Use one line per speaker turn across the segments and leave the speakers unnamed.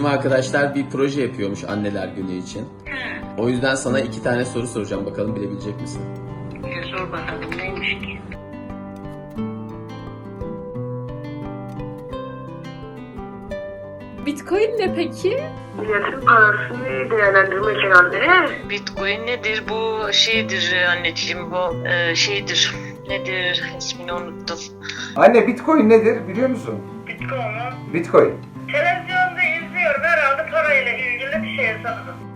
Bizim arkadaşlar bir proje yapıyormuş anneler günü için. O yüzden sana iki tane soru soracağım. Bakalım bilebilecek misin?
Ya sor bakalım neymiş ki?
Bitcoin ne peki?
Milletin parasını değerlendirme için anne.
Bitcoin nedir? Bu şeydir anneciğim bu e, şeydir. Nedir? İsmini unuttum.
Anne Bitcoin nedir biliyor musun?
Bitcoin'u
Bitcoin.
televizyonda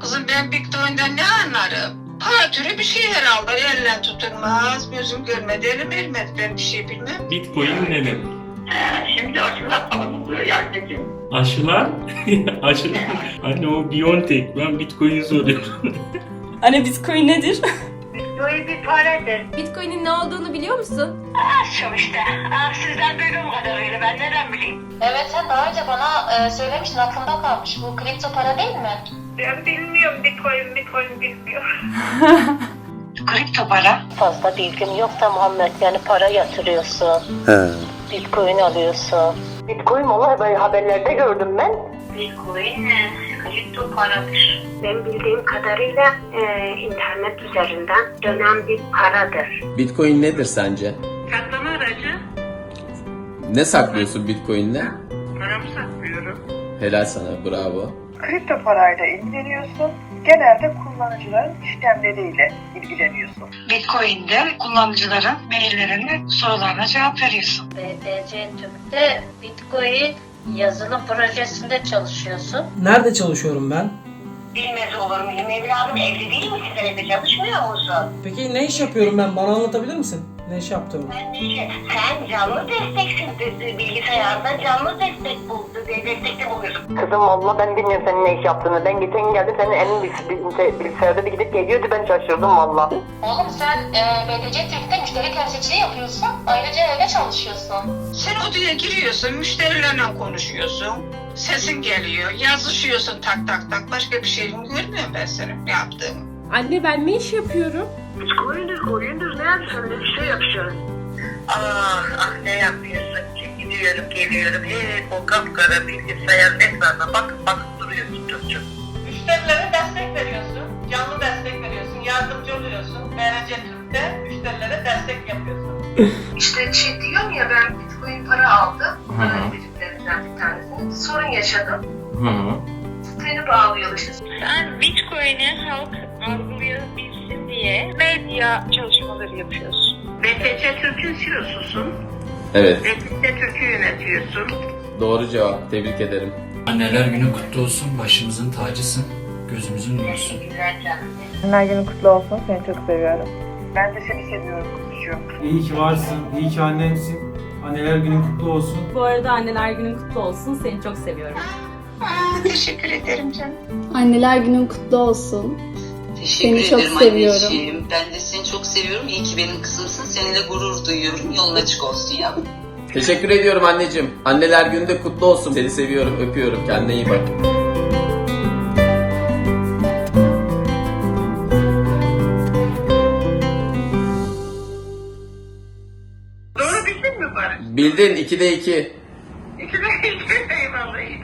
Kızım ben Bitcoin'den ne anlarım? Para türü bir şey herhalde. Elle tutulmaz. Gözüm görmedi, elim ermedi. Ben bir şey bilmem.
Bitcoin nedir?
Şimdi aşılar falan oluyor ya.
Aşılar? Aşılar. Anne o Biontech. Ben Bitcoin soruyorum.
Anne Bitcoin nedir?
Bitcoin bir paradır.
Bitcoin'in ne olduğunu biliyor musun?
Aşım işte. Ah, sizden duyduğum kadarıyla ben neden bileyim?
Evet sen daha önce bana e, söylemiştin aklımda kalmış. Bu kripto para değil mi?
Ben bilmiyorum Bitcoin, Bitcoin bilmiyorum.
Kripto para.
Fazla bilgim yok da Muhammed yani para yatırıyorsun. Bitcoin alıyorsun. Bitcoin vallahi böyle haberlerde gördüm ben.
Bitcoin e, kripto paradır. Ben bildiğim kadarıyla e, internet üzerinden dönen bir paradır.
Bitcoin nedir sence?
Saklama aracı
Ne saklıyorsun Bitcoin'le?
paramı saklıyorum.
Helal sana, bravo.
Kripto parayla ilgileniyorsun. Genelde kullanıcıların işlemleriyle ilgileniyorsun.
Bitcoin'de kullanıcıların maillerine sorularına cevap veriyorsun.
BTC Türk'te Bitcoin yazılım projesinde çalışıyorsun.
Nerede çalışıyorum ben?
Bilmez olur muyum evladım? Evli değil misin? Sen evde çalışmıyor musun?
Peki ne iş yapıyorum ben? Bana anlatabilir misin? Ne iş yaptığımı?
Sen, ne- sen canlı desteksin. Bilgisayardan canlı destek bul, destekte.
Kızım valla ben bilmiyorum senin ne iş yaptığını. Ben geçen gün geldim senin elin bilgis- bilgisayarda bir gidip geliyordu ben şaşırdım valla. Oğlum sen e, BTC Türk'te müşteri temsilciliği yapıyorsun. Ayrıca evde çalışıyorsun.
Sen odaya giriyorsun, müşterilerle konuşuyorsun. Sesin geliyor, yazışıyorsun tak tak tak. Başka bir şey görmüyorum ben senin yaptığını.
Anne ben ne iş yapıyorum?
Bitcoin'dir, coin'dir. Ne yapıyorsun? Ne bir şey yapacaksın. Ah, ah ne yapıyorsun ki? Gidiyorum, geliyorum. Hep o kapkara bilgisayar ekrana bakıp bakıp duruyorsun çocuk.
Müşterilere destek veriyorsun. Canlı destek veriyorsun. Yardımcı oluyorsun. BRC Türk'te müşterilere destek yapıyorsun.
İşte şey diyorum ya ben Bitcoin para aldım. Öğrencilerimden bir tanesini. Sorun yaşadım. Beni bağlıyor işte.
Sen Bitcoin'i halk algılayabilsin diye medya çalışmaları yapıyorsun.
BTC Türk'ün CEO'susun.
Evet,
BTC Türk'ü yönetiyorsun.
doğru cevap. Tebrik ederim.
Anneler günü kutlu olsun. Başımızın tacısın. Gözümüzün.
Teşekkürler canım.
Anneler günün kutlu olsun. Seni çok seviyorum. Ben de seni seviyorum kutlucuğum.
İyi ki varsın. İyi ki annemsin. Anneler günün kutlu olsun.
Bu arada anneler günün kutlu olsun. Seni çok seviyorum.
Aa, teşekkür ederim canım.
Anneler günün kutlu olsun.
Teşekkür
Seni çok
ederim
seviyorum.
anneciğim. Ben de seni çok seviyorum. İyi ki benim kızımsın. Seninle gurur duyuyorum. Yolun açık olsun yavrum.
Teşekkür ediyorum anneciğim. Anneler günü de kutlu olsun. Seni seviyorum, öpüyorum. Kendine iyi bak.
Doğru bildin mi bari?
Bildin 2'de 2.